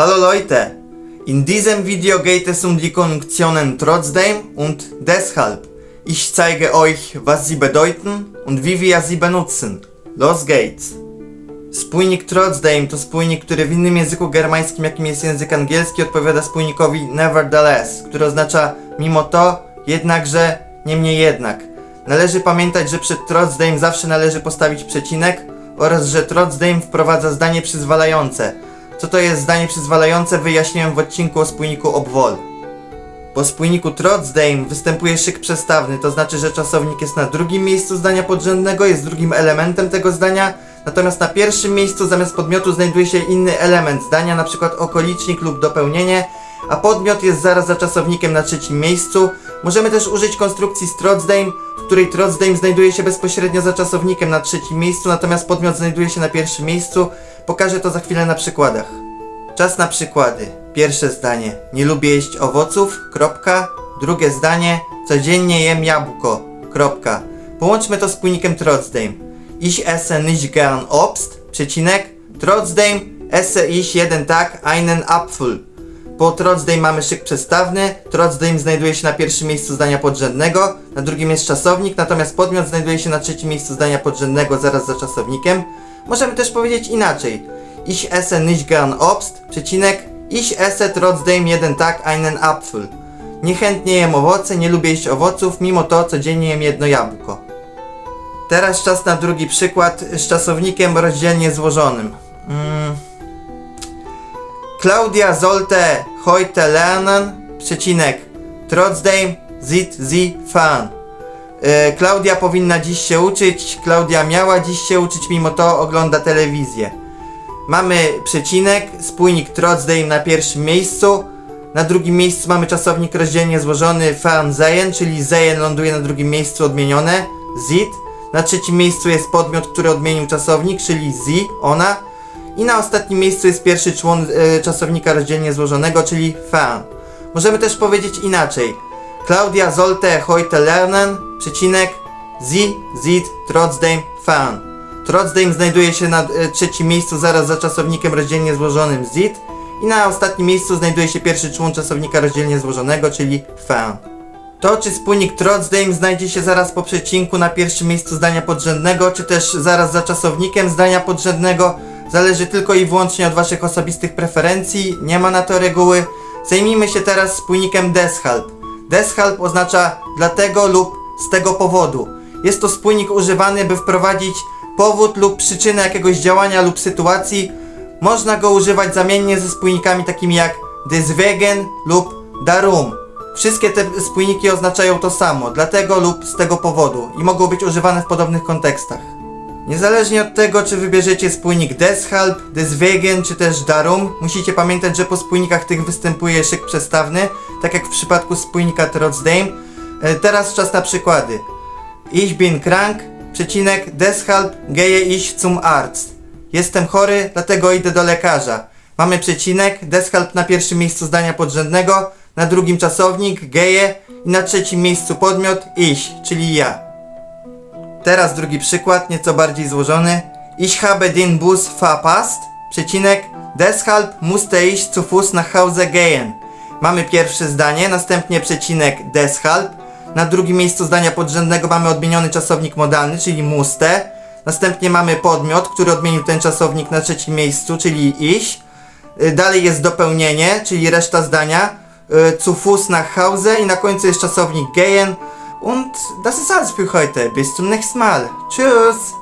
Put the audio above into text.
Hallo Leute! In diesem Video geht es um die Konjunktionen trotzdem und deshalb. Ich zeige euch, was sie bedeuten und wie wir sie benutzen. Los geht's! Spójnik trotzdem to spójnik, który w innym języku germańskim, jakim jest język angielski, odpowiada spójnikowi nevertheless, który oznacza mimo to, jednakże, niemniej jednak. Należy pamiętać, że przed trotzdem zawsze należy postawić przecinek oraz że trotzdem wprowadza zdanie przyzwalające. Co to jest zdanie przyzwalające wyjaśniłem w odcinku o spójniku obwol. Po spójniku trotzdem występuje szyk przestawny, to znaczy, że czasownik jest na drugim miejscu zdania podrzędnego, jest drugim elementem tego zdania, natomiast na pierwszym miejscu zamiast podmiotu znajduje się inny element zdania, przykład okolicznik lub dopełnienie, a podmiot jest zaraz za czasownikiem na trzecim miejscu. Możemy też użyć konstrukcji z trotzdem, w której trotzdem znajduje się bezpośrednio za czasownikiem na trzecim miejscu, natomiast podmiot znajduje się na pierwszym miejscu. Pokażę to za chwilę na przykładach. Czas na przykłady. Pierwsze zdanie. Nie lubię jeść owoców. Kropka. Drugie zdanie. Codziennie jem jabłko. Kropka. Połączmy to z spójnikiem trotzdem. Ich esse nicht gern Obst. Przecinek. Trotzdem esse ich jeden Tag einen Apfel. Po trotzdem mamy szyk przestawny. Trotzdem znajduje się na pierwszym miejscu zdania podrzędnego. Na drugim jest czasownik, natomiast podmiot znajduje się na trzecim miejscu zdania podrzędnego zaraz za czasownikiem. Możemy też powiedzieć inaczej. Ich esse nicht gern Obst, przecinek, ich esse trotzdem jeden Tag einen Apfel. Niechętnie jem owoce, nie lubię jeść owoców, mimo to codziennie jem jedno jabłko. Teraz czas na drugi przykład z czasownikiem rozdzielnie złożonym. Mm. Claudia sollte heute lernen, przecinek, trotzdem sieht sie fern. E, Klaudia powinna dziś się uczyć, Klaudia miała dziś się uczyć, mimo to ogląda telewizję. Mamy przecinek, spójnik trotzdem na pierwszym miejscu. Na drugim miejscu mamy czasownik rozdzielnie złożony fern sehen, czyli sehen ląduje na drugim miejscu odmienione, zit. Na trzecim miejscu jest podmiot, który odmienił czasownik, czyli sie, ona. I na ostatnim miejscu jest pierwszy człon e, czasownika rozdzielnie złożonego, czyli fern. Możemy też powiedzieć inaczej. Claudia sollte heute lernen, przecinek, sie sieht trotzdem fern. Trotzdem znajduje się na e, trzecim miejscu zaraz za czasownikiem rozdzielnie złożonym sieht i na ostatnim miejscu znajduje się pierwszy człon czasownika rozdzielnie złożonego, czyli fern. To, czy spójnik trotzdem znajdzie się zaraz po przecinku na pierwszym miejscu zdania podrzędnego, czy też zaraz za czasownikiem zdania podrzędnego, zależy tylko i wyłącznie od Waszych osobistych preferencji, nie ma na to reguły. Zajmijmy się teraz spójnikiem deshalb. Deshalb oznacza dlatego lub z tego powodu. Jest to spójnik używany, by wprowadzić powód lub przyczynę jakiegoś działania lub sytuacji. Można go używać zamiennie ze spójnikami takimi jak deswegen lub darum. Wszystkie te spójniki oznaczają to samo, dlatego lub z tego powodu i mogą być używane w podobnych kontekstach. Niezależnie od tego, czy wybierzecie spójnik deshalb, deswegen czy też darum, musicie pamiętać, że po spójnikach tych występuje szyk przestawny, tak jak w przypadku spójnika trotzdem. E, Teraz czas na przykłady. Ich bin krank, przecinek, deshalb gehe ich zum Arzt. Jestem chory, dlatego idę do lekarza. Mamy przecinek, deshalb na pierwszym miejscu zdania podrzędnego, na drugim czasownik, geje i na trzecim miejscu podmiot, ich, czyli ja. Teraz drugi przykład, nieco bardziej złożony. Ich habe den Bus verpasst, przecinek, deshalb musste ich zu Fuß nach Hause gehen. Mamy pierwsze zdanie, następnie przecinek deshalb. Na drugim miejscu zdania podrzędnego mamy odmieniony czasownik modalny, czyli musste. Następnie mamy podmiot, który odmienił ten czasownik na trzecim miejscu, czyli ich. Y, Dalej jest dopełnienie, czyli reszta zdania. y, Zu Fuß nach Hause i na końcu jest czasownik gehen. Und das ist alles für heute. Bis zum nächsten Mal. Tschüss!